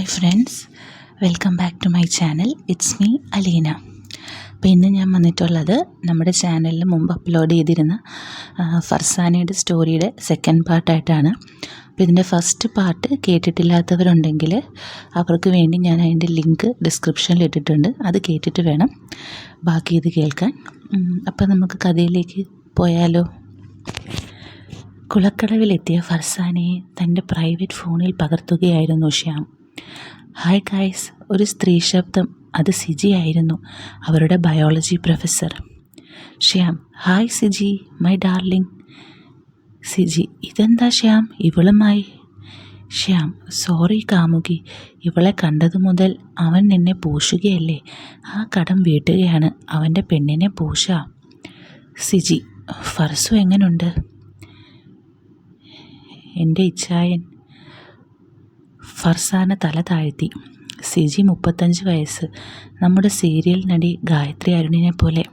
Hi friends welcome back to my channel it's me Aleena അപ്പോൾ ഇന്ന് ഞാൻ വന്നിട്ടുള്ളത് നമ്മുടെ ചാനലിൽ മുമ്പ് അപ്ലോഡ് ചെയ്തിരുന്ന ഫർസാനയുടെ സ്റ്റോറിയുടെ സെക്കൻഡ് പാർട്ടായിട്ടാണ് അപ്പോൾ ഇതിന്റെ ഫസ്റ്റ് പാർട്ട് കേട്ടിട്ടില്ലാത്തവരുണ്ടെങ്കിൽ അവർക്ക് വേണ്ടി ഞാൻ അതിന്റെ ലിങ്ക് ഡിസ്ക്രിപ്ഷനിൽ ഇട്ടിട്ടുണ്ട്. അത് കേട്ടിട്ട് വേണം ബാക്കി ഇത് കേൾക്കാൻ. അപ്പോൾ നമുക്ക് കഥയിലേക്ക് പോയാലോ? കുളക്കടവിലെത്തിയ ഫർസാനയെ തന്റെ പ്രൈവറ്റ് ഫോണിൽ പകർത്തുകയായിരുന്നു ശ്യാം. ഹായ് ഗായ്സ് ഒരു സ്ത്രീ ശബ്ദം. അത് സിജി ആയിരുന്നു. അവരുടെ biology professor Shyam hi Siji my darling Siji ഇതെന്താ ശ്യാം? ഇവളുമായി. ശ്യാം സോറി കാമുകി. ഇവളെ കണ്ടതു മുതൽ അവൻ നിന്നെ പൂശുകയല്ലേ? ആ കടം വീട്ടുകയാണ്. അവന്റെ പെണ്ണിനെ പൂശ. സിജി ഫർസു എങ്ങനുണ്ട്? എന്റെ ഇച്ഛായൻ ഫർസാന തല താഴ്ത്തി. സിജി മുപ്പത്തഞ്ച് വയസ്സ്. നമ്മുടെ സീരിയൽ നടി ഗായത്രി അരുണിനെ പോലെ.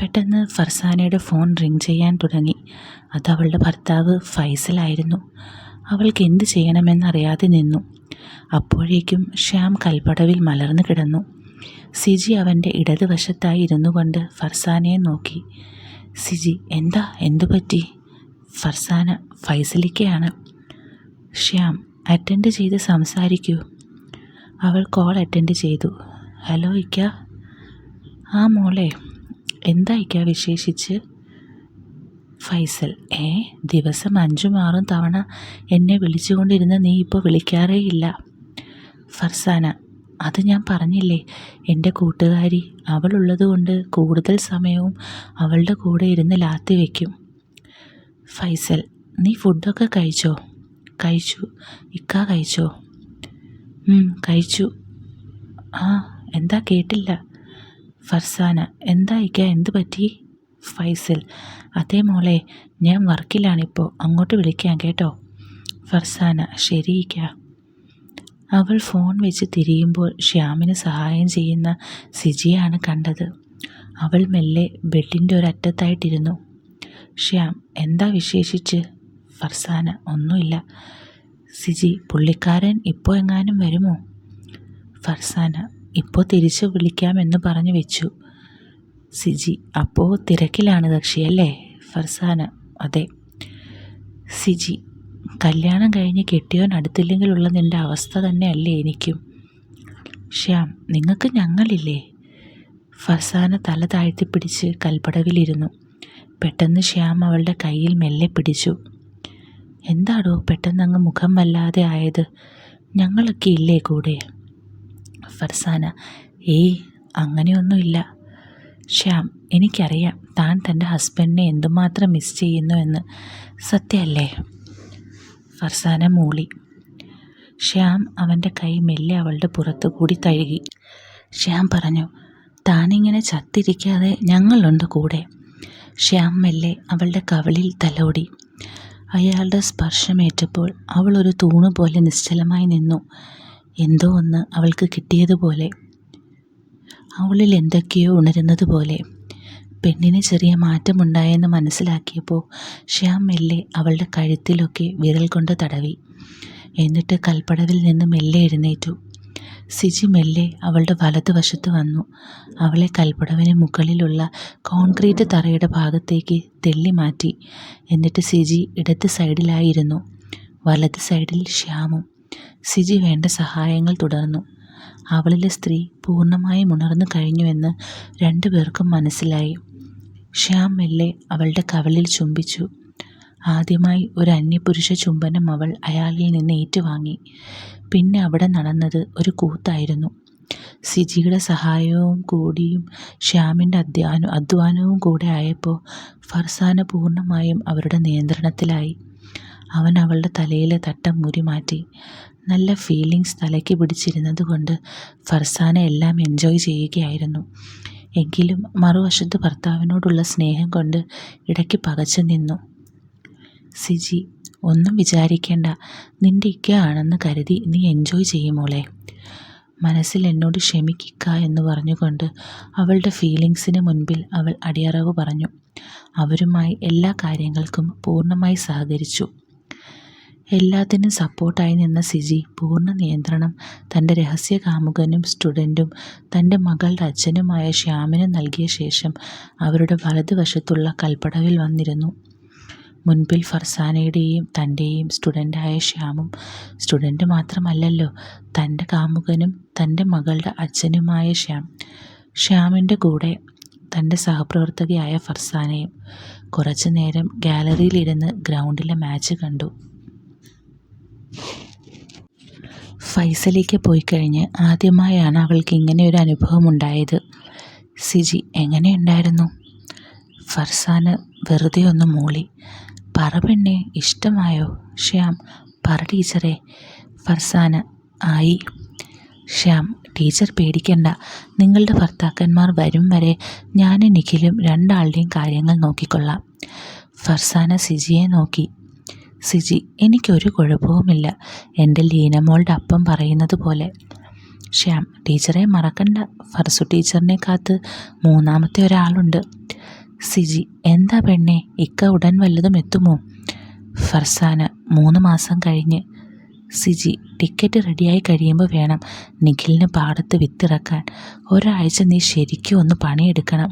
പെട്ടെന്ന് ഫർസാനയുടെ ഫോൺ റിങ് ചെയ്യാൻ തുടങ്ങി. അത് അവളുടെ ഭർത്താവ് ഫൈസലായിരുന്നു അവൾക്ക് എന്ത് ചെയ്യണമെന്നറിയാതെ നിന്നു. അപ്പോഴേക്കും ശ്യാം കൽപ്പടവിൽ മലർന്നു കിടന്നു. സിജി അവന്റെ ഇടതുവശത്തായി ഇരുന്നു കൊണ്ട് ഫർസാനയെ നോക്കി. സിജി എന്താ? എന്തു പറ്റി ഫർസാന ഫൈസലിക്കയാണ്. ശ്യാം അറ്റൻഡ് ചെയ്ത് സംസാരിക്കൂ. അവൾ കോൾ അറ്റൻഡ് ചെയ്തു. ഹലോ ഇക്ക. ആ മോളെ എന്താ ഇക്ക വിശേഷിച്ച്? ഫൈസൽ ഏ ദിവസം അഞ്ചും ആറും തവണ എന്നെ വിളിച്ചുകൊണ്ടിരുന്ന നീ ഇപ്പോൾ വിളിക്കാറേ ഇല്ല. ഫർസാന അത് ഞാൻ പറഞ്ഞില്ലേ എന്റെ കൂട്ടുകാരി അവളുള്ളത് കൊണ്ട് കൂടുതൽ സമയവും അവളുടെ കൂടെ ഇരുന്ന് ലാത്തി വയ്ക്കും ഫൈസൽ നീ ഫുഡൊക്കെ കഴിച്ചോ? കഴിച്ചു. ഇക്ക കഴിച്ചോ? കഴിച്ചു. ആ എന്താ കേട്ടില്ല. ഫർസാന എന്താ ഇക്ക എന്ത് പറ്റി? ഫൈസൽ അതേ മോളെ ഞാൻ വർക്കിലാണിപ്പോൾ അങ്ങോട്ട് വിളിക്കാം കേട്ടോ. ഫർസാന ശരി ഇക്ക. അവൾ ഫോൺ വെച്ച് തിരിയുമ്പോൾ ശ്യാമിന് സഹായം ചെയ്യുന്ന സിജിയാണ് കണ്ടത്. അവൾ മെല്ലെ ബെഡിന്റെ ഒരറ്റത്തായിട്ടിരുന്നു. ശ്യാം എന്താ വിശേഷിച്ച്? ഫർസാന ഒന്നുമില്ല. സിജി പുള്ളിക്കാരൻ ഇപ്പോൾ എങ്ങാനും വരുമോ? ഫർസാന ഇപ്പോൾ തിരിച്ചു വിളിക്കാമെന്ന് പറഞ്ഞു വെച്ചു. സിജി അപ്പോൾ തിരക്കിലാണ് കക്ഷിയല്ലേ ഫർസാന അതെ. സിജി കല്യാണം കഴിഞ്ഞ് കെട്ടിയോൻ അടുത്തില്ലെങ്കിലുള്ള നിന്റെ അവസ്ഥ തന്നെയല്ലേ എനിക്കും. ശ്യാം നിങ്ങൾക്ക് ഞങ്ങളില്ലേ? ഫർസാന തല താഴ്ത്തിപ്പിടിച്ച് കൽപ്പടവിലിരുന്നു. പെട്ടെന്ന് ശ്യാം അവളുടെ കയ്യിൽ മെല്ലെ പിടിച്ചു. എന്താടോ പെട്ടെന്ന് അങ്ങ് മുഖം വല്ലാതെ ആയത്? ഞങ്ങളൊക്കെ ഇല്ലേ കൂടെ? ഫർസാന ഏയ് അങ്ങനെയൊന്നുമില്ല. ശ്യാം എനിക്കറിയാം താൻ തന്റെ ഹസ്ബൻഡിനെ എന്തുമാത്രം മിസ് ചെയ്യുന്നു എന്ന്. സത്യമല്ലേ? ഫർസാന മൂളി. ശ്യാം അവന്റെ കൈ മെല്ലെ അവളുടെ പുറത്ത് കൂടി തഴുകി. ശ്യാം പറഞ്ഞു താനിങ്ങനെ ചത്തിരിക്കാതെ ഞങ്ങളുണ്ട് കൂടെ. ശ്യാം മെല്ലെ അവളുടെ കവളിൽ തലോടി. അയാളുടെ സ്പർശമേറ്റപ്പോൾ അവൾ ഒരു തൂണ് പോലെ നിശ്ചലമായി നിന്നു. എന്തോ ഒന്ന് അവൾക്ക് കിട്ടിയതുപോലെ. അവളിൽ എന്തൊക്കെയോ ഉണരുന്നത് പോലെ പെണ്ണിന് ചെറിയ മാറ്റമുണ്ടായെന്ന് മനസ്സിലാക്കിയപ്പോൾ ശ്യാം മെല്ലെ അവളുടെ കഴുത്തിലൊക്കെ വിരൽ കൊണ്ട് തടവി. എന്നിട്ട് കൽപ്പടവിൽ നിന്ന് മെല്ലെ എഴുന്നേറ്റു. സിജി മെല്ലെ അവളുടെ വലതുവശത്ത് വന്നു. അവളെ കൽപ്പടവിന് മുകളിലുള്ള കോൺക്രീറ്റ് തറയുടെ ഭാഗത്തേക്ക് തെള്ളി മാറ്റി. എന്നിട്ട് സിജി ഇടത് സൈഡിലായിരുന്നു. വലത് സൈഡിൽ ശ്യാമും. സിജി വേണ്ട സഹായങ്ങൾ തുടർന്നു. അവളിലെ സ്ത്രീ പൂർണമായും ഉണർന്നു കഴിഞ്ഞുവെന്ന് രണ്ടുപേർക്കും മനസ്സിലായി. ശ്യാം മെല്ലെ അവളുടെ കവളിൽ ചുംബിച്ചു. ആദ്യമായി ഒരു അന്യപുരുഷ ചുംബനം അവൾ അയാളിൽ നിന്ന് ഏറ്റുവാങ്ങി. പിന്നെ അവിടെ നടന്നത് ഒരു കൂത്തായിരുന്നു. സിജിയുടെ സഹായവും കൂടിയും ശ്യാമിന്റെ അധ്വാന അധ്വാനവും കൂടെ ആയപ്പോൾ ഫർസാന പൂർണമായും അവരുടെ നിയന്ത്രണത്തിലായി. അവൻ അവളുടെ തലയിലെ തട്ടം മുരി മാറ്റി. നല്ല ഫീലിങ്സ് തലയ്ക്ക് പിടിച്ചിരുന്നത് കൊണ്ട് ഫർസാന എല്ലാം എൻജോയ് ചെയ്യുകയായിരുന്നു. എങ്കിലും മറുവശത്ത് ഭർത്താവിനോടുള്ള സ്നേഹം കൊണ്ട് ഇടയ്ക്ക് പകച്ചു നിന്നു. സിജി ഒന്നും വിചാരിക്കേണ്ട. നിന്റെ ഇക്ക ആണെന്ന് കരുതി നീ എൻജോയ് ചെയ്യുമോളെ മനസ്സിൽ എന്നോട് ക്ഷമിക്കിക്ക എന്ന് പറഞ്ഞുകൊണ്ട് അവളുടെ ഫീലിങ്സിന് മുൻപിൽ അവൾ അടിയറവ് പറഞ്ഞു. അവരുമായി എല്ലാ കാര്യങ്ങൾക്കും പൂർണമായി സഹകരിച്ചു. എല്ലാത്തിനും സപ്പോർട്ടായി നിന്ന സിജി പൂർണ നിയന്ത്രണം തന്റെ രഹസ്യ കാമുകനും സ്റ്റുഡന്റും തന്റെ മകളുടെ അച്ഛനുമായ ശ്യാമിന് നൽകിയ ശേഷം അവരുടെ വലതുവശത്തുള്ള കൽപ്പടവിൽ വന്നിരുന്നു. മുൻപിൽ ഫർസാനയുടെയും തന്റെയും സ്റ്റുഡന്റായ ശ്യാമും സ്റ്റുഡന്റ് മാത്രമല്ലല്ലോ തന്റെ കാമുകനും തന്റെ മകളുടെ അച്ഛനുമായ ശ്യാം. ശ്യാമിന്റെ കൂടെ തന്റെ സഹപ്രവർത്തകയായ ഫർസാനയും കുറച്ചു നേരം ഗാലറിയിലിരുന്ന് ഗ്രൗണ്ടിലെ മാച്ച് കണ്ടു. ഫൈസലേക്ക് പോയി കഴിഞ്ഞ് ആദ്യമായാണ് അവൾക്ക് ഇങ്ങനെ ഒരു അനുഭവം ഉണ്ടായത് സിജി എങ്ങനെയുണ്ടായിരുന്നു ഫർസാന് വെറുതെ ഒന്ന് മൂളി. പറ പെണ്ണെ ഇഷ്ടമായോ? ശ്യാം. പറ ടീച്ചറെ. ഫർസാന ആയി. ശ്യാം ടീച്ചർ പേടിക്കണ്ട. നിങ്ങളുടെ ഭർത്താക്കന്മാർ വരും വരെ ഞാൻ നിഖിലും രണ്ടാളുടെയും കാര്യങ്ങൾ നോക്കിക്കൊള്ളാം. ഫർസാന സിജിയെ നോക്കി. സിജി എനിക്കൊരു കുഴപ്പവുമില്ല. എന്റെ ലീനമോളുടെ അപ്പം പറയുന്നത് പോലെ. ശ്യാം ടീച്ചറെ മറക്കണ്ട. ഫർസു ടീച്ചറിനെ കാത്ത് മൂന്നാമത്തെ ഒരാളുണ്ട്. സിജി എന്താ പെണ്ണെ? ഇക്ക ഉടൻ വല്ലതും എത്തുമോ? ഫർസാന മൂന്ന് മാസം കഴിഞ്ഞ്. സിജി ടിക്കറ്റ് റെഡിയായി കഴിയുമ്പോൾ വേണം നിഖിലിന് പാടത്ത് വിത്തിറക്കാൻ. ഒരാഴ്ച നീ ശരിക്കും ഒന്ന് പണിയെടുക്കണം.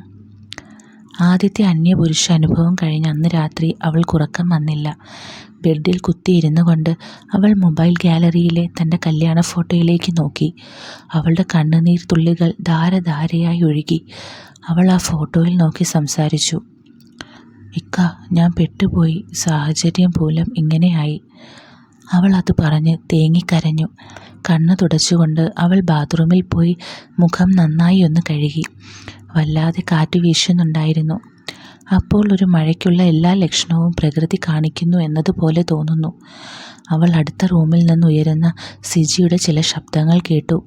ആദ്യത്തെ അന്യപുരുഷ അനുഭവം കഴിഞ്ഞ് അന്ന് രാത്രി അവൾക്ക് ഉറക്കം വന്നില്ല. ബെഡിൽ കുത്തിയിരുന്നു കൊണ്ട് അവൾ മൊബൈൽ ഗാലറിയിലെ തന്റെ കല്യാണ ഫോട്ടോയിലേക്ക് നോക്കി. അവളുടെ കണ്ണുനീർ തുള്ളികൾ ധാരധാരയായി ഒഴുകി. അവൾ ആ ഫോട്ടോയിൽ നോക്കി സംസാരിച്ചു. ഇക്ക ഞാൻ പെട്ടുപോയി. സാഹചര്യം മൂലം ഇങ്ങനെയായി അവൾ അത് പറഞ്ഞ് തേങ്ങിക്കരഞ്ഞു കണ്ണ് തുടച്ചുകൊണ്ട് അവൾ ബാത്റൂമിൽ പോയി മുഖം നന്നായി ഒന്ന് കഴുകി. വല്ലാതെ കാറ്റ് വീശുന്നുണ്ടായിരുന്നു. അപ്പോൾ ഒരു മഴയ്ക്കുള്ള എല്ലാ ലക്ഷണവും പ്രകൃതി കാണിക്കുന്നു എന്നതുപോലെ തോന്നുന്നു. അവൾ അടുത്ത റൂമിൽ നിന്ന് ഉയരുന്ന സിജിയുടെ ചില ശബ്ദങ്ങൾ കേട്ടു.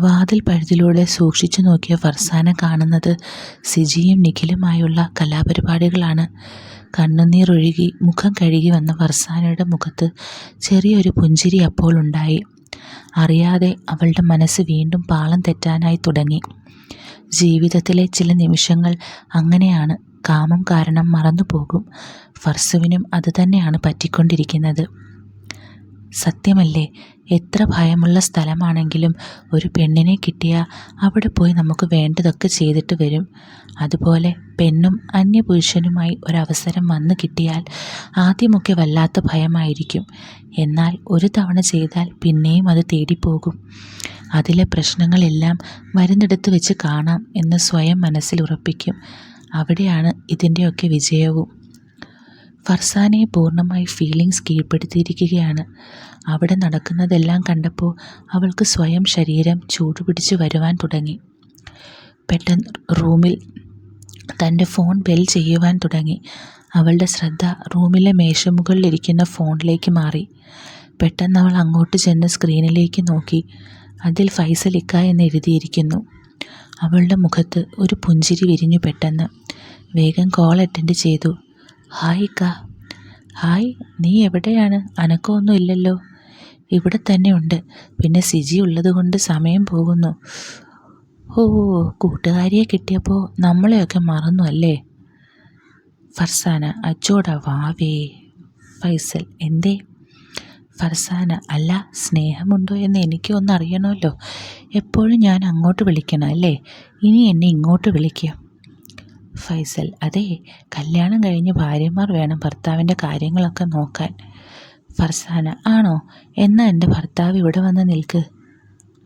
വാതിൽ പഴുതിലൂടെ സൂക്ഷിച്ചു നോക്കിയ ഫർസാന കാണുന്നത് സിജിയും നിഖിലുമായുള്ള കലാപരിപാടികളാണ്. കണ്ണുനീരൊഴുകി മുഖം കഴുകി വന്ന ഫർസാനയുടെ മുഖത്ത് ചെറിയൊരു പുഞ്ചിരി അപ്പോൾ ഉണ്ടായി. അറിയാതെ അവളുടെ മനസ്സ് വീണ്ടും പാളം തെറ്റാനായി തുടങ്ങി. ജീവിതത്തിലെ ചില നിമിഷങ്ങൾ അങ്ങനെയാണ്. കാമം കാരണം മറന്നുപോകും. ഫർസുവിനും അതുതന്നെയാണ് പറ്റിക്കൊണ്ടിരിക്കുന്നത്. സത്യമല്ലേ? എത്ര ഭയമുള്ള സ്ഥലമാണെങ്കിലും ഒരു പെണ്ണിനെ കിട്ടിയാൽ അവിടെ പോയി നമുക്ക് വേണ്ടതൊക്കെ ചെയ്തിട്ട് വരും. അതുപോലെ പെണ്ണും അന്യപുരുഷനുമായി ഒരവസരം വന്നു കിട്ടിയാൽ ആദ്യമൊക്കെ വല്ലാത്ത ഭയമായിരിക്കും. എന്നാൽ ഒരു തവണ ചെയ്താൽ പിന്നെയും അത് തേടിപ്പോകും. അതിലെ പ്രശ്നങ്ങളെല്ലാം വരുന്നിടത്ത് വെച്ച് കാണാം എന്ന് സ്വയം മനസ്സിൽ ഉറപ്പിക്കും. അവിടെയാണ് ഇതിന്റെയൊക്കെ വിജയവും. ഫർസാനയെ പൂർണമായി ഫീലിങ്സ് കീഴ്പ്പെടുത്തിയിരിക്കുകയാണ്. അവിടെ നടക്കുന്നതെല്ലാം കണ്ടപ്പോൾ അവൾക്ക് സ്വയം ശരീരം ചൂടുപിടിച്ച് വരുവാൻ തുടങ്ങി. പെട്ടെന്ന് റൂമിൽ തന്റെ ഫോൺ ബെൽ ചെയ്യുവാൻ തുടങ്ങി. അവളുടെ ശ്രദ്ധ റൂമിലെ മേശമുകളിലിരിക്കുന്ന ഫോണിലേക്ക് മാറി. പെട്ടെന്ന് അവൾ അങ്ങോട്ട് ചെന്ന് സ്ക്രീനിലേക്ക് നോക്കി. അതിൽ ഫൈസൽ ഇക്ക എന്ന് എഴുതിയിരിക്കുന്നു. അവളുടെ മുഖത്ത് ഒരു പുഞ്ചിരി വിരിഞ്ഞു പെട്ടെന്ന്. വേഗം കോൾ അറ്റൻഡ് ചെയ്തു. ഹായ് കാ. ഹായ് നീ എവിടെയാണ്? അനക്കമൊന്നും ഇല്ലല്ലോ. ഇവിടെ തന്നെ ഉണ്ട്. പിന്നെ സിജി ഉള്ളത് കൊണ്ട് സമയം പോകുന്നു. ഓ കൂട്ടുകാരിയെ കിട്ടിയപ്പോൾ നമ്മളെയൊക്കെ മറന്നു അല്ലേ? ഫർസാന അച്ചോട വാവേ. ഫൈസൽ എന്തേ? ഫർസാന അല്ല സ്നേഹമുണ്ടോ എന്ന് എനിക്ക് ഒന്നറിയണമല്ലോ എപ്പോഴും ഞാൻ അങ്ങോട്ട് വിളിക്കണം അല്ലേ? ഇനി എന്നെ ഇങ്ങോട്ട് വിളിക്കുക ഫൈസൽ അതെ കല്യാണം കഴിഞ്ഞ് ഭാര്യമാർ വേണം ഭർത്താവിന്റെ കാര്യങ്ങളൊക്കെ നോക്കാൻ. ഫർസാന ആണോ? എന്നാ എന്റെ ഭർത്താവ് ഇവിടെ വന്ന് നിൽക്ക്.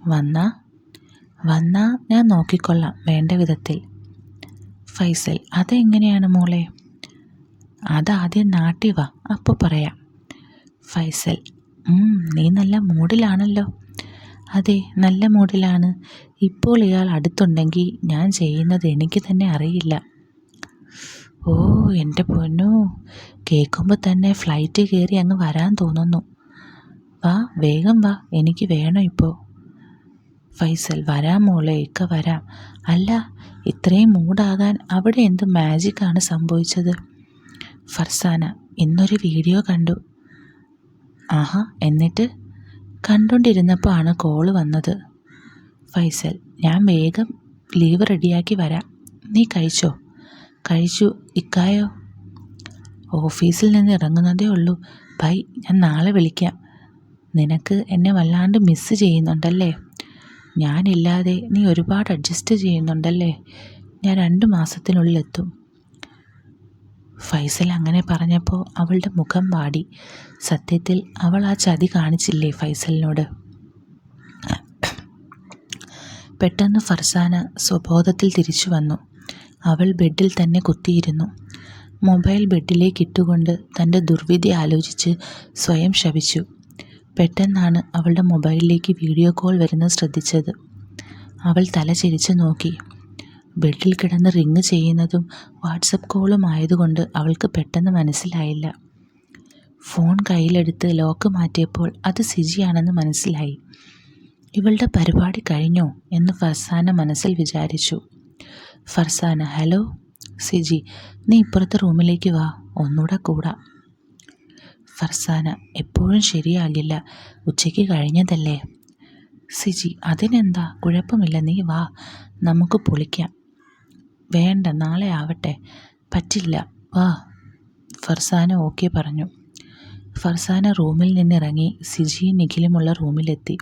വന്നാ? വന്നാ ഞാൻ നോക്കിക്കൊള്ളാം വേണ്ട വിധത്തിൽ. ഫൈസൽ അതെങ്ങനെയാണ് മോളെ? അതാദ്യം നാട്ടി വാ അപ്പോൾ പറയാം. ഫൈസൽ നീ നല്ല മൂഡിലാണല്ലോ അതെ നല്ല മൂഡിലാണ് ഇപ്പോൾ ഇയാൾ അടുത്തുണ്ടെങ്കിൽ ഞാൻ ചെയ്യുന്നത് എനിക്ക് തന്നെ അറിയില്ല. ഓ എന്റെ പൊന്നു. കേൾക്കുമ്പോൾ തന്നെ ഫ്ലൈറ്റ് കയറി അങ്ങ് വരാൻ തോന്നുന്നു. വാ വേഗം വാ. എനിക്ക് വേണം ഇപ്പോൾ ഫൈസൽ വരാം മോളെ ഇക്ക വരാം. അല്ല ഇത്രയും മൂടാകാൻ അവിടെ എന്ത് മാജിക്കാണ് സംഭവിച്ചത്? ഫർസാന ഇന്നൊരു വീഡിയോ കണ്ടു. ആഹാ എന്നിട്ട്? കണ്ടുകൊണ്ടിരുന്നപ്പോൾ ആണ് കോൾ വന്നത്. ഫൈസൽ ഞാൻ വേഗം ലീവ് റെഡിയാക്കി വരാം. നീ കഴിച്ചോ? കഴിച്ചു. ഇക്കായോ? ഓഫീസിൽ നിന്ന് ഇറങ്ങുന്നതേ ഉള്ളൂ. ബൈ ഞാൻ നാളെ വിളിക്കാം. നിനക്ക് എന്നെ വല്ലാണ്ട് മിസ്സ് ചെയ്യുന്നുണ്ടല്ലേ? ഞാനില്ലാതെ നീ ഒരുപാട് അഡ്ജസ്റ്റ് ചെയ്യുന്നുണ്ടല്ലേ? ഞാൻ രണ്ട് മാസത്തിനുള്ളിൽ എത്തും. ഫൈസൽ അങ്ങനെ പറഞ്ഞപ്പോൾ അവളുടെ മുഖം വാടി. സത്യത്തിൽ അവൾ ആ ചതി കാണിച്ചില്ലേ ഫൈസലിനോട്? പെട്ടെന്ന് ഫർസാന സ്വബോധത്തിൽ തിരിച്ചു വന്നു. അവൾ ബെഡിൽ തന്നെ കുത്തിയിരുന്നു. മൊബൈൽ ബെഡിലേക്ക് ഇട്ടുകൊണ്ട് തന്റെ ദുർവിധി ആലോചിച്ച് സ്വയം ശപിച്ചു. പെട്ടെന്നാണ് അവളുടെ മൊബൈലിലേക്ക് വീഡിയോ കോൾ വരുന്നത് ശ്രദ്ധിച്ചത്. അവൾ തല ചിരിച്ച് നോക്കി. ബെഡിൽ കിടന്ന് റിങ് ചെയ്യുന്നതും വാട്സപ്പ് കോളും ആയതുകൊണ്ട് അവൾക്ക് പെട്ടെന്ന് മനസ്സിലായില്ല. ഫോൺ കയ്യിലെടുത്ത് ലോക്ക് മാറ്റിയപ്പോൾ അത് സിജിയാണെന്ന് മനസ്സിലായി. ഇവളുടെ പരിപാടി കഴിഞ്ഞോ? എന്ന് ഫർസാന മനസ്സിൽ വിചാരിച്ചു. ഫർസാന ഹലോ? സിജി നീ ഇപ്പുറത്തെ റൂമിലേക്ക് വാ. ഒന്നുകൂടെ കൂടാ. ഫർസാന എപ്പോഴും ശരിയാകില്ല. ഉച്ചയ്ക്ക് കഴിഞ്ഞതല്ലേ? സിജി അതിനെന്താ? കുഴപ്പമില്ല നീ വാ. നമുക്ക് പൊളിക്കാം. വേണ്ട നാളെ ആവട്ടെ. പറ്റില്ല. വാ. ഫർസാന ഓക്കെ പറഞ്ഞു. ഫർസാന റൂമിൽ നിന്നിറങ്ങി സിജിയും നിഖിലുമുള്ള റൂമിലെത്തി.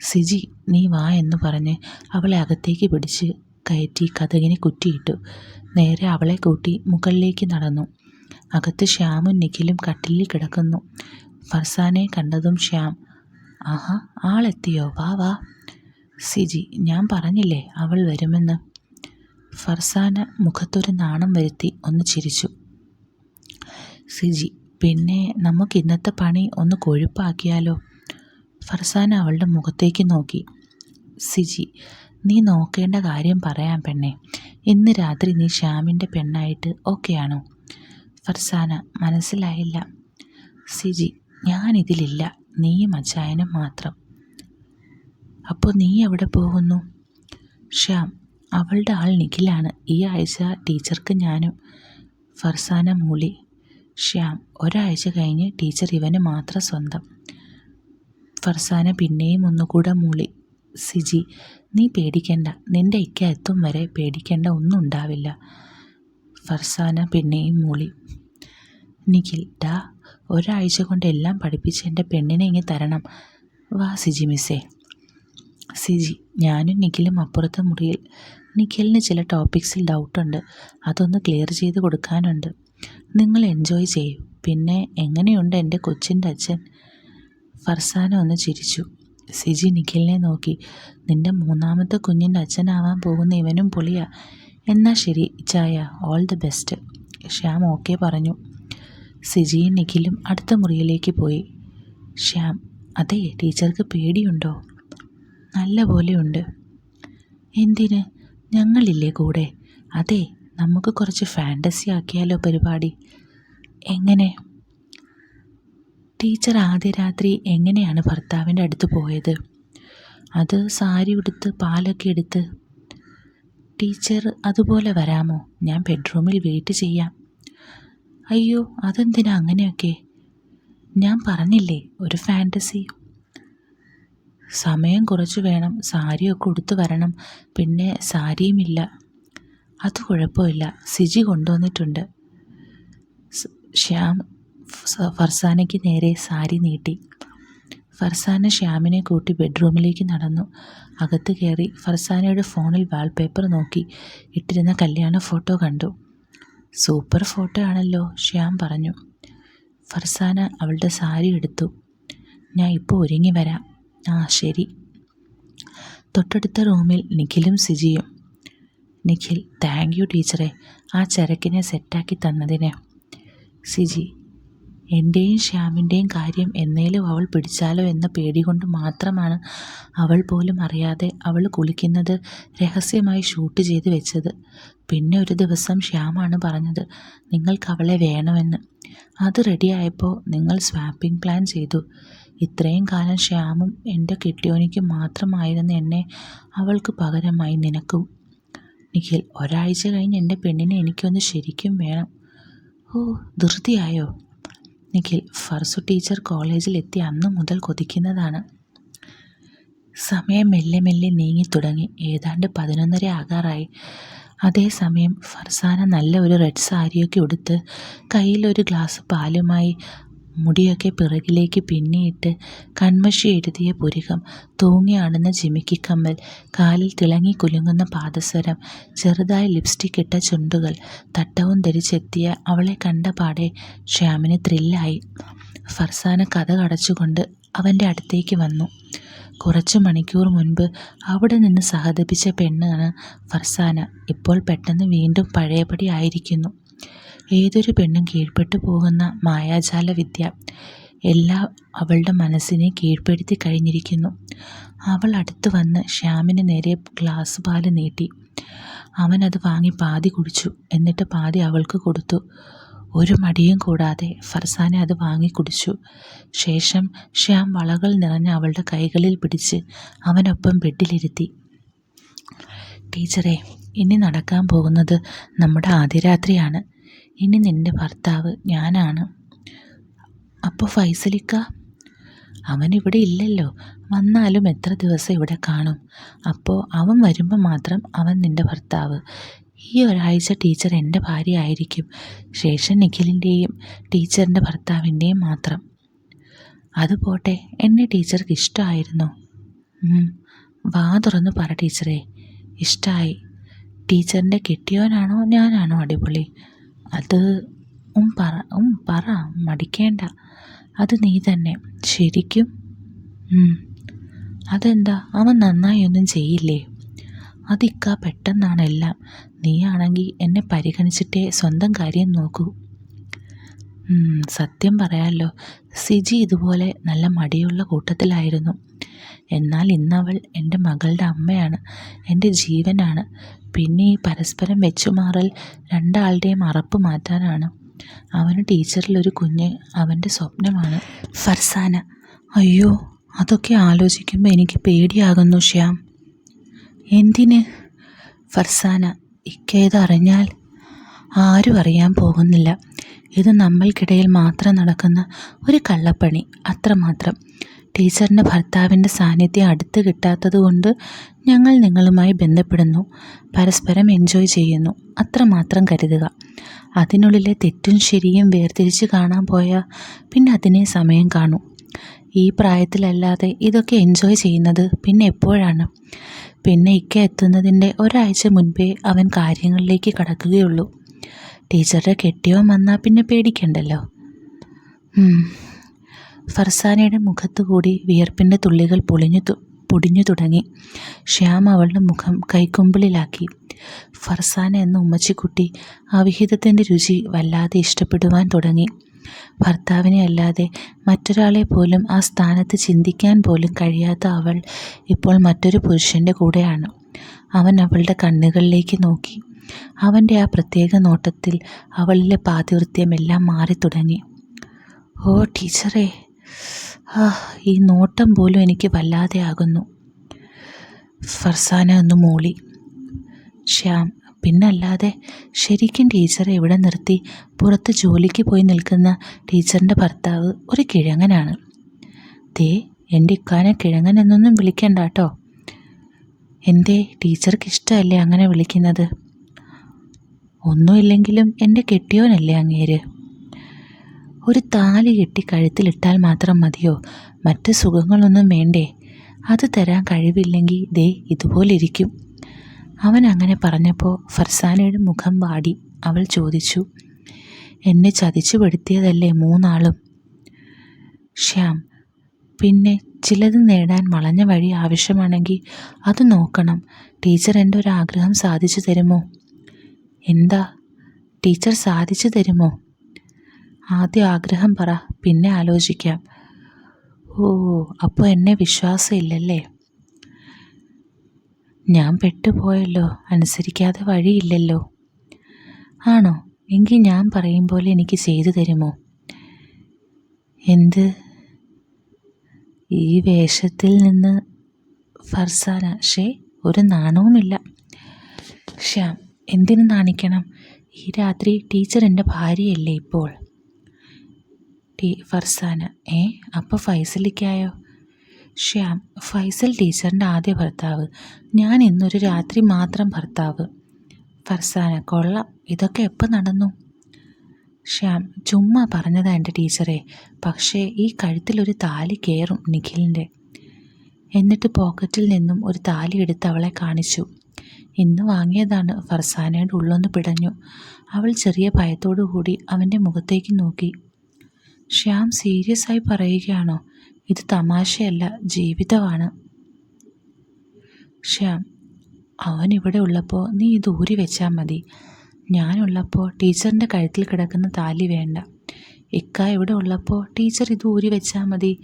സിജി നീ വാ എന്ന് പറഞ്ഞ് അവളെ അകത്തേക്ക് പിടിച്ച് കയറ്റി കഥകിനെ കുറ്റിയിട്ടു. നേരെ അവളെ കൂട്ടി മുകളിലേക്ക് നടന്നു. അകത്ത് ശ്യാമും നിഖിലും കട്ടിലിൽ കിടക്കുന്നു. ഫർസാനെ കണ്ടതും ശ്യാം ആഹാ ആളെത്തിയോ? വാ വാ. സിജി ഞാൻ പറഞ്ഞില്ലേ അവൾ വരുമെന്ന്. ഫർസാന മുഖത്തൊരു നാണം വരുത്തി ഒന്ന് ചിരിച്ചു. സിജി പിന്നെ നമുക്ക് ഇന്നത്തെ പണി ഒന്ന് കൊഴുപ്പാക്കിയാലോ? ഫർസാന അവളുടെ മുഖത്തേക്ക് നോക്കി. സിജി നീ നോക്കേണ്ട കാര്യം പറയാം പെണ്ണെ. ഇന്ന് രാത്രി നീ ശ്യാമിന്റെ പെണ്ണായിട്ട് ഓക്കെയാണോ ഫർസാന മനസ്സിലായില്ല. സിജി ഞാനിതിലില്ല. നീയും അച്ചായനും മാത്രം. അപ്പോൾ നീ എവിടെ പോകുന്നു? ശ്യാം അവളുടെ ആൾ നിഖിലാണ്. ഈ ആഴ്ച ടീച്ചർക്ക് ഞാനും ഫർസാന മൂളി ശ്യാം ഒരാഴ്ച കഴിഞ്ഞ് ടീച്ചർ ഇവന് മാത്രം സ്വന്തം. ഫർസാന പിന്നെയും ഒന്നുകൂടെ മൂളി. സിജി നീ പേടിക്കേണ്ട. നിന്റെ ഇക്ക എത്തും വരെ പേടിക്കേണ്ട ഒന്നും ഉണ്ടാവില്ല ഫർസാന പിന്നെയും മൂളി. നിഖിൽ ഡാ ഒരാഴ്ച കൊണ്ട് എല്ലാം പഠിപ്പിച്ച് എന്റെ പെണ്ണിനെ ഇങ്ങ് തരണം. വാ സിജി മിസ്സേ സിജി ഞാനും നിഖിലും അപ്പുറത്തെ മുറിയിൽ. നിഖിലിന് ചില ടോപ്പിക്സിൽ ഡൗട്ടുണ്ട്. അതൊന്ന് ക്ലിയർ ചെയ്ത് കൊടുക്കാനുണ്ട്. നിങ്ങൾ എൻജോയ് ചെയ്യൂ. പിന്നെ എങ്ങനെയുണ്ട് എന്റെ കൊച്ചിന്റെ അച്ഛൻ ഫർസാന ഒന്ന് ചിരിച്ചു. സിജി നിഖിലിനെ നോക്കി. നിന്റെ മൂന്നാമത്തെ കുഞ്ഞിന്റെ അച്ഛനാവാൻ പോകുന്ന ഇവനും പൊളിയാ. എന്നാ ശരി ചായ. All the best. Shyam okay പറഞ്ഞു. സിജിയും നിഖിലും അടുത്ത മുറിയിലേക്ക് പോയി. ശ്യാം അതെ ടീച്ചർക്ക് പേടിയുണ്ടോ? നല്ല പോലെയുണ്ട് എന്തിന്? ഞങ്ങളില്ലേ കൂടെ? അതെ നമുക്ക് കുറച്ച് ഫാന്റസി ആക്കിയാലോ പരിപാടി? എങ്ങനെ? ടീച്ചർ ആദ്യ രാത്രി എങ്ങനെയാണ് ഭർത്താവിന്റെ അടുത്ത് പോയത്? അത് സാരി ഉടുത്ത് പാലൊക്കെ എടുത്ത് ടീച്ചർ അതുപോലെ വരാമോ? ഞാൻ ബെഡ്റൂമിൽ വെയിറ്റ് ചെയ്യാം. അയ്യോ അതെന്തിനാ അങ്ങനെയൊക്കെ? ഞാൻ പറഞ്ഞില്ലേ ഒരു ഫാന്റസി. സമയം കുറച്ച് വേണം സാരിയൊക്കെ ഉടുത്ത് വരണം പിന്നെ സാരിയുമില്ല. അത് കുഴപ്പമില്ല സിജി കൊണ്ടുവന്നിട്ടുണ്ട്. ശ്യാം ഫർസാനയ്ക്ക് നേരെ സാരി നീട്ടി. ഫർസാന ശ്യാമിനെ കൂട്ടി ബെഡ്റൂമിലേക്ക് നടന്നു. അകത്ത് കയറി ഫർസാനയുടെ ഫോണിൽ വാൾപേപ്പർ നോക്കി ഇട്ടിരുന്ന കല്യാണ ഫോട്ടോ കണ്ടു. സൂപ്പർ ഫോട്ടോ ആണല്ലോ ശ്യാം പറഞ്ഞു. ഫർസാന അവളുടെ സാരി എടുത്തു. ഞാൻ ഇപ്പോൾ ഒരുങ്ങി വരാം. ആ ശരി. തൊട്ടടുത്ത റൂമിൽ നിഖിലും സിജിയും. നിഖിൽ താങ്ക് യു ടീച്ചറെ. ആ ചരക്കിനെ സെറ്റാക്കി തന്നതിന്. സിജി എന്റെയും ശ്യാമിന്റെയും കാര്യം എന്നേലും അവൾ പിടിച്ചാലോ എന്ന പേടി കൊണ്ട് മാത്രമാണ് അവൾ പോലും അറിയാതെ അവൾ കുളിക്കുന്നത് രഹസ്യമായി ഷൂട്ട് ചെയ്ത് വെച്ചത്. പിന്നെ ഒരു ദിവസം ശ്യാമാണ് പറഞ്ഞത് നിങ്ങൾക്ക് അവളെ വേണമെന്ന്. അത് റെഡിയായപ്പോൾ നിങ്ങൾ സ്വാപ്പിംഗ് പ്ലാൻ ചെയ്തു. ഇത്രയും കാലം ശ്യാമും എന്റെ കെട്ടിയോനിക്കും മാത്രമായിരുന്ന എന്നെ അവൾക്ക് പകരമായി നിനക്കും. നിഖിൽ ഒരാഴ്ച കഴിഞ്ഞ് എന്റെ പെണ്ണിനെ എനിക്കൊന്ന് ശരിക്കും വേണം. ഓ ധൃതിയായോ? നിഖിൽ ഫർസു ടീച്ചർ കോളേജിൽ എത്തി അന്നു മുതൽ കൊതിക്കുന്നതാണ്. സമയം മെല്ലെ മെല്ലെ നീങ്ങി തുടങ്ങി. ഏതാണ്ട് പതിനൊന്നര ആകാറായി. അതേസമയം ഫർസാന നല്ല ഒരു റെഡ് സാരിയൊക്കെ ഉടുത്ത് കയ്യിലൊരു ഗ്ലാസ് പാലുമായി മുടിയൊക്കെ പിറകിലേക്ക് പിന്നിയിട്ട് കൺമഷി എഴുതിയ പുരികം തൂങ്ങിയാടുന്ന ജിമിക്കിക്കമ്മൽ കാലിൽ തിളങ്ങി കുലുങ്ങുന്ന പാദസരം ചെറുതായി ലിപ്സ്റ്റിക് ഇട്ട ചുണ്ടുകൾ തട്ടവും ധരിച്ചെത്തിയ അവളെ കണ്ട പാടെ ശ്യാമിന് ത്രില്ലായി ഫർസാന കഥ കടച്ചുകൊണ്ട് അവന്റെ അടുത്തേക്ക് വന്നു. കുറച്ച് മണിക്കൂർ മുൻപ് അവിടെ നിന്ന് സഹതപിച്ച പെണ്ണാണ് ഫർസാന. ഇപ്പോൾ പെട്ടെന്ന് വീണ്ടും പഴയപടി ആയിരിക്കുന്നു. ഏതൊരു പെണ്ണും കീഴ്പ്പെട്ടു പോകുന്ന മായാജാല വിദ്യ എല്ലാം അവളുടെ മനസ്സിനെ കീഴ്പ്പെടുത്തി കഴിഞ്ഞിരിക്കുന്നു. അവൾ അടുത്തു വന്ന് ശ്യാമിന് നേരെ ഗ്ലാസ് പാൽ നീട്ടി. അവൻ അത് വാങ്ങി പാതി കുടിച്ചു. എന്നിട്ട് പാതി അവൾക്ക് കൊടുത്തു. ഒരു മടിയും കൂടാതെ ഫർസാനെ അത് വാങ്ങി കുടിച്ചു. ശേഷം ശ്യാം വളകൾ നിറഞ്ഞ അവളുടെ കൈകളിൽ പിടിച്ച് അവനൊപ്പം ബെഡിലിരുത്തി. ടീച്ചറെ ഇനി നടക്കാൻ പോകുന്നത് നമ്മുടെ ആദ്യരാത്രിയാണ്. ഇനി നിന്റെ ഭർത്താവ് ഞാനാണ്. അപ്പോൾ ഫൈസലിക്ക അവൻ ഇവിടെ ഇല്ലല്ലോ. വന്നാലും എത്ര ദിവസം ഇവിടെ കാണും. അപ്പോൾ അവൻ വരുമ്പോൾ മാത്രം അവൻ നിന്റെ ഭർത്താവ്. ഈ ഒരാഴ്ച ടീച്ചർ എന്റെ ഭാര്യ ആയിരിക്കും. ശേഷം നിഖിലിന്റെയും ടീച്ചറിന്റെ ഭർത്താവിന്റെയും മാത്രം. അതുപോട്ടെ എന്നെ ടീച്ചർക്ക് ഇഷ്ടമായിരുന്നു വാ തുറന്ന് പറ ടീച്ചറെ. ഇഷ്ടമായി ടീച്ചറിന്റെ കെട്ടിയോനാണോ ഞാനാണോ അടിപൊളി? അത് ഉം പറ ഉം പറ മടിക്കേണ്ട. അത് നീ തന്നെ. ശരിക്കും? അതെന്താ? അവൻ നന്നായി ഒന്നും ചെയ്യില്ലേ? അതിക്ക പെട്ടെന്നാണ് എല്ലാം. നീയാണെങ്കിൽ എന്നെ പരിഗണിച്ചിട്ടേ സ്വന്തം കാര്യം നോക്കൂ. സത്യം പറയാമല്ലോ സിജി ഇതുപോലെ നല്ല മടിയുള്ള കൂട്ടത്തിലായിരുന്നു. എന്നാൽ ഇന്നവൾ എന്റെ മകളുടെ അമ്മയാണ് എന്റെ ജീവനാണ്. പിന്നെ ഈ പരസ്പരം വെച്ചുമാറൽ രണ്ടാളുടെയും അറപ്പ് മാറ്റാനാണ്. അവന് ടീച്ചറിലൊരു കുഞ്ഞ് അവന്റെ സ്വപ്നമാണ്. ഫർസാന അയ്യോ അതൊക്കെ ആലോചിക്കുമ്പോൾ എനിക്ക് പേടിയാകുന്നു ശ്യാം. എന്തിന്? ഫർസാന ഇക്കേത് അറിഞ്ഞാൽ ആരും അറിയാൻ പോകുന്നില്ല. ഇത് നമ്മൾക്കിടയിൽ മാത്രം നടക്കുന്ന ഒരു കള്ളപ്പണി അത്രമാത്രം. ടീച്ചറിന്റെ ഭർത്താവിന്റെ സാന്നിധ്യം അടുത്ത് കിട്ടാത്തതുകൊണ്ട് ഞങ്ങൾ നിങ്ങളുമായി ബന്ധപ്പെടുന്നു. പരസ്പരം എൻജോയ് ചെയ്യുന്നു. അത്രമാത്രം കരുതുക. അതിനുള്ളിലെ തെറ്റും ശരിയും വേർതിരിച്ച് കാണാൻ പോയാൽ പിന്നെ അതിനെ സമയം കാണൂ. ഈ പ്രായത്തിലല്ലാതെ ഇതൊക്കെ എൻജോയ് ചെയ്യുന്നത് പിന്നെ എപ്പോഴാണ്? പിന്നെ ഇക്ക എത്തുന്നതിന്റെ ഒരാഴ്ച മുൻപേ അവൻ കാര്യങ്ങളിലേക്ക് കടക്കുകയുള്ളൂ. ടീച്ചറുടെ കെട്ടിയോ വന്നാൽ പിന്നെ പേടിക്കണ്ടല്ലോ. ഫർസാനയുടെ മുഖത്തുകൂടി വിയർപ്പിന്റെ തുള്ളികൾ പൊളിഞ്ഞു പൊടിഞ്ഞു തുടങ്ങി. ശ്യാം അവളുടെ മുഖം കൈക്കുമ്പിളിലാക്കി. ഫർസാന എന്ന ഉമ്മച്ചിക്കുട്ടി അവിഹിതത്തിന്റെ രുചി വല്ലാതെ ഇഷ്ടപ്പെടുവാൻ തുടങ്ങി. ഭർത്താവിനെ അല്ലാതെ മറ്റൊരാളെ പോലും ആ സ്ഥാനത്ത് ചിന്തിക്കാൻ പോലും കഴിയാത്ത അവൾ ഇപ്പോൾ മറ്റൊരു പുരുഷന്റെ കൂടെയാണ്. അവൻ അവളുടെ കണ്ണുകളിലേക്ക് നോക്കി. അവന്റെ ആ പ്രത്യേക നോട്ടത്തിൽ അവളിലെ പാതിവൃത്യമെല്ലാം മാറി തുടങ്ങി ഓ ടീച്ചറേ! ഈ നോട്ടം പോലും എനിക്ക് വല്ലാതെ ആകുന്നു. ഫർസാന ഒന്ന് മൂളി. ശ്യാം പിന്നല്ലാതെ ശരിക്കും ടീച്ചറെ ഇവിടെ നിർത്തി പുറത്ത് ജോലിക്ക് പോയി നിൽക്കുന്ന ടീച്ചറിന്റെ ഭർത്താവ് ഒരു കിഴങ്ങനാണ്. ദേ എന്റെ ഇക്കാനെ കിഴങ്ങൻ എന്നൊന്നും വിളിക്കണ്ട കേട്ടോ. എന്തേ ടീച്ചർക്ക് ഇഷ്ടമല്ലേ അങ്ങനെ വിളിക്കുന്നത്? ഒന്നുമില്ലെങ്കിലും എന്റെ കെട്ടിയോനല്ലേ അങ്ങേര്. ഒരു താലി കെട്ടി കഴുത്തിലിട്ടാൽ മാത്രം മതിയോ? മറ്റ് സുഖങ്ങളൊന്നും വേണ്ടേ? അത് തരാൻ കഴിവില്ലെങ്കിൽ ദേ ഇതുപോലെ ഇരിക്കും അവൻ അങ്ങനെ പറഞ്ഞപ്പോൾ ഫർസാനയുടെ മുഖം വാടി. അവൾ ചോദിച്ചു എന്നെ ചതിച്ചു പെടുത്തിയതല്ലേ മൂന്നാളും? ശ്യാം പിന്നെ ചിലത് നേടാൻ വളഞ്ഞ വഴി ആവശ്യമാണെങ്കിൽ അത് നോക്കണം. ടീച്ചർ എന്റെ ഒരു ആഗ്രഹം സാധിച്ചു തരുമോ? എന്താ? ടീച്ചർ സാധിച്ചു തരുമോ? ആദ്യം ആഗ്രഹം പറ പിന്നെ ആലോചിക്കാം. ഓ അപ്പോൾ എന്നെ വിശ്വാസമില്ലല്ലേ? ഞാൻ പെട്ടുപോയല്ലോ അനുസരിക്കാതെ വഴിയില്ലല്ലോ. ആണോ? എങ്കിൽ ഞാൻ പറയും പോലെ എനിക്ക് ചെയ്തു തരുമോ? എന്ത്? ഈ വേഷത്തിൽ നിന്ന് ഫർസാന. ഷേ ഒരു നാണവുമില്ല. ശ്യാം എന്തിനു നാണിക്കണം? ഈ രാത്രി ടീച്ചർ എന്റെ ഭാര്യയല്ലേ ഇപ്പോൾ? ടി ഫർസാന. ഏ അപ്പോൾ ഫൈസലിക്കായോ? ശ്യാം ഫൈസൽ ടീച്ചറിന്റെ ആദ്യ ഭർത്താവ്. ഞാൻ ഇന്നൊരു രാത്രി മാത്രം ഭർത്താവ്. ഫർസാന കൊള്ളാം. ഇതൊക്കെ എപ്പോൾ നടന്നു? ശ്യാം ചുമ്മാ പറഞ്ഞതാ എന്റെ ടീച്ചറെ. പക്ഷേ ഈ കഴുത്തിലൊരു താലി കയറും നിഖിലിന്റെ എന്നിട്ട് പോക്കറ്റിൽ നിന്നും ഒരു താലി എടുത്ത് അവളെ കാണിച്ചു. ഇന്ന് വാങ്ങിയതാണ്. ഫർസാനയുടെ ഉള്ളൊന്ന് പിടഞ്ഞു. അവൾ ചെറിയ ഭയത്തോടു കൂടി അവന്റെ മുഖത്തേക്ക് നോക്കി. ശ്യാം സീരിയസ് ആയി പറയുകയാണോ? ഇത് തമാശയല്ല ജീവിതമാണ്. ശ്യാം അവൻ ഇവിടെ ഉള്ളപ്പോൾ നീ ഇത് ഊരി വെച്ചാൽ മതി. ഞാനുള്ളപ്പോൾ ടീച്ചറിന്റെ കഴുത്തിൽ കിടക്കുന്ന താലി വേണ്ട. ഇക്ക ഇവിടെ ഉള്ളപ്പോൾ ടീച്ചർ ഇത് ഊരി വെച്ചാൽ മതി.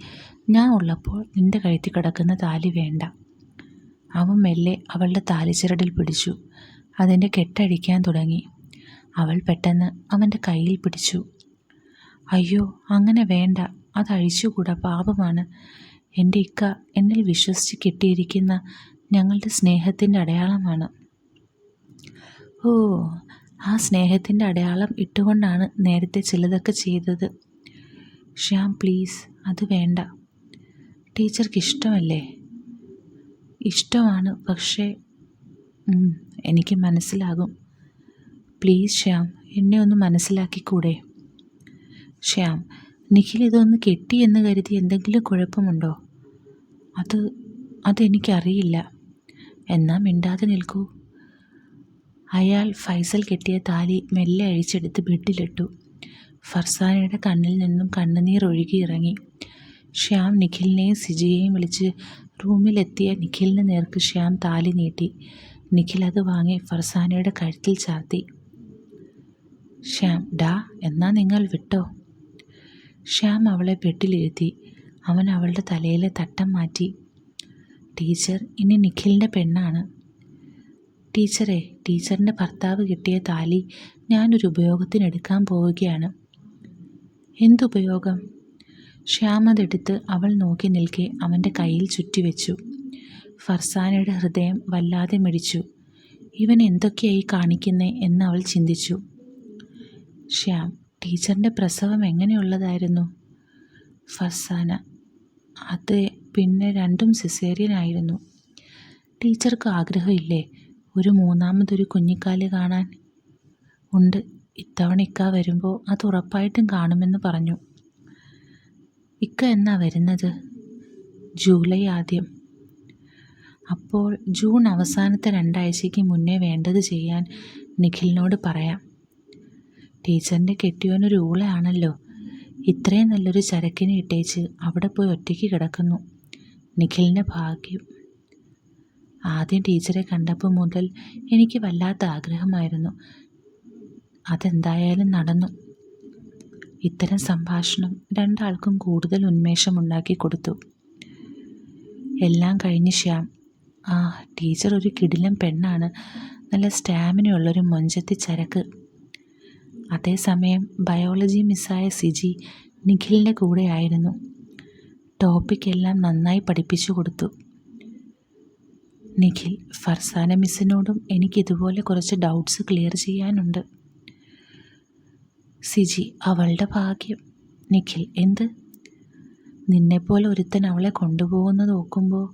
ഞാൻ ഉള്ളപ്പോൾ നിന്റെ കഴുത്തിൽ കിടക്കുന്ന താലി വേണ്ട. അവൻ മെല്ലെ അവളുടെ താലിച്ചിരടിൽ പിടിച്ചു. അതിന്റെ കെട്ടഴിക്കാൻ തുടങ്ങി. അവൾ പെട്ടെന്ന് അവന്റെ കയ്യിൽ പിടിച്ചു. അയ്യോ അങ്ങനെ വേണ്ട. അത് അഴിച്ചുകൂടാ പാപമാണ്. എന്റെ ഇക്ക എന്നിൽ വിശ്വസിച്ച് കിട്ടിയിരിക്കുന്ന ഞങ്ങളുടെ സ്നേഹത്തിന്റെ അടയാളമാണ്. ഓ ആ സ്നേഹത്തിന്റെ അടയാളം ഇട്ടുകൊണ്ടാണ് നേരത്തെ ചിലതൊക്കെ ചെയ്തത്. ശ്യാം പ്ലീസ് അത് വേണ്ട. ടീച്ചർക്ക് ഇഷ്ടമല്ലേ? ഇഷ്ടമാണ് പക്ഷേ എനിക്ക് മനസ്സിലാകും. പ്ലീസ് ശ്യാം എന്നെ ഒന്ന് മനസ്സിലാക്കിക്കൂടെ? ശ്യാം നിഖിൽ ഇതൊന്ന് കെട്ടി എന്ന് കരുതി എന്തെങ്കിലും കുഴപ്പമുണ്ടോ? അത് അതെനിക്കറിയില്ല. എന്നാ മിണ്ടാതെ നിൽക്കൂ. അയാൾ ഫൈസൽ കെട്ടിയ താലി മെല്ലെ അഴിച്ചെടുത്ത് ബെഡിലിട്ടു. ഫർസാനയുടെ കണ്ണിൽ നിന്നും കണ്ണുനീർ ഒഴുകി ഇറങ്ങി. ശ്യാം നിഖിലിനെയും സിജിയെയും വിളിച്ച് റൂമിലെത്തിയ നിഖിലിന് നേർക്ക് ശ്യാം താലി നീട്ടി. നിഖിൽ അത് വാങ്ങി ഫർസാനയുടെ കഴുത്തിൽ ചാർത്തി. ശ്യാം ഡാ എന്നാ നിങ്ങൾ വിട്ടോ? ശ്യാം അവളെ ബെഡിലിരുത്തി. അവൻ അവളുടെ തലയിലെ തട്ടം മാറ്റി. ടീച്ചർ ഇനി നിഖിലിന്റെ പെണ്ണാണ്. ടീച്ചറെ ടീച്ചറിന്റെ ഭർത്താവ് കിട്ടിയ താലി ഞാനൊരു ഉപയോഗത്തിനെടുക്കാൻ പോവുകയാണ്. എന്തുപയോഗം? ശ്യാം അതെടുത്ത് അവൾ നോക്കി നിൽക്കെ അവന്റെ കയ്യിൽ ചുറ്റിവെച്ചു. ഫർസാനയുടെ ഹൃദയം വല്ലാതെ മിടിച്ചു. ഇവൻ എന്തൊക്കെയായി കാണിക്കുന്നേ എന്ന് അവൾ ചിന്തിച്ചു. ശ്യാം ടീച്ചറിന്റെ പ്രസവം എങ്ങനെയുള്ളതായിരുന്നു? ഫർസാന അത് പിന്നെ രണ്ടും സിസേറിയൻ ആയിരുന്നു ടീച്ചർക്ക് ആഗ്രഹമില്ലേ? ഒരു മൂന്നാമതൊരു കുഞ്ഞിക്കാൽ കാണാൻ. ഉണ്ട്. ഇത്തവണ ഇക്ക വരുമ്പോൾ അത് ഉറപ്പായിട്ടും കാണുമെന്ന് പറഞ്ഞു. ഇക്ക എന്നാ വരുന്നത്? ജൂലൈ ആദ്യം. അപ്പോൾ ജൂൺ അവസാനത്തെ രണ്ടാഴ്ചയ്ക്ക് മുന്നേ വേണ്ടത് ചെയ്യാൻ നിഖിലിനോട് പറയാം. ടീച്ചറിന്റെ കെട്ടിയോനൊരു ഊളയാണല്ലോ. ഇത്രയും നല്ലൊരു ചരക്കിനെ ഇട്ടേച്ച് അവിടെ പോയി ഒറ്റയ്ക്ക് കിടക്കുന്നു. നിഖിലിന്റെ ഭാഗ്യം. ആദ്യം ടീച്ചറെ കണ്ടപ്പോൾ മുതൽ എനിക്ക് വല്ലാത്ത ആഗ്രഹമായിരുന്നു. അതെന്തായാലും നടന്നു. ഇത്തരം സംഭാഷണം രണ്ടാൾക്കും കൂടുതൽ ഉന്മേഷമുണ്ടാക്കി കൊടുത്തു. എല്ലാം കഴിഞ്ഞ് ശ്യാം ആ ടീച്ചർ ഒരു കിടിലം പെണ്ണാണ്. നല്ല സ്റ്റാമിനയുള്ളൊരു മൊഞ്ചത്തി ചരക്ക്. അതേസമയം ബയോളജി മിസ്സായ സിജി നിഖിലിന്റെ കൂടെയായിരുന്നു ടോപ്പിക് എല്ലാം നന്നായി പഠിപ്പിച്ചു കൊടുത്തു. നിഖിൽ ഫർസാന മിസ്സിനോടും എനിക്കിതുപോലെ കുറച്ച് ഡൗട്ട്സ് ക്ലിയർ ചെയ്യാനുണ്ട്. സിജി അവളുടെ ഭാഗ്യം. നിഖിൽ എന്ത്? നിന്നെപ്പോലെ ഒരുത്തൻ അവളെ കൊണ്ടുപോകുന്നത് നോക്കുമ്പോൾ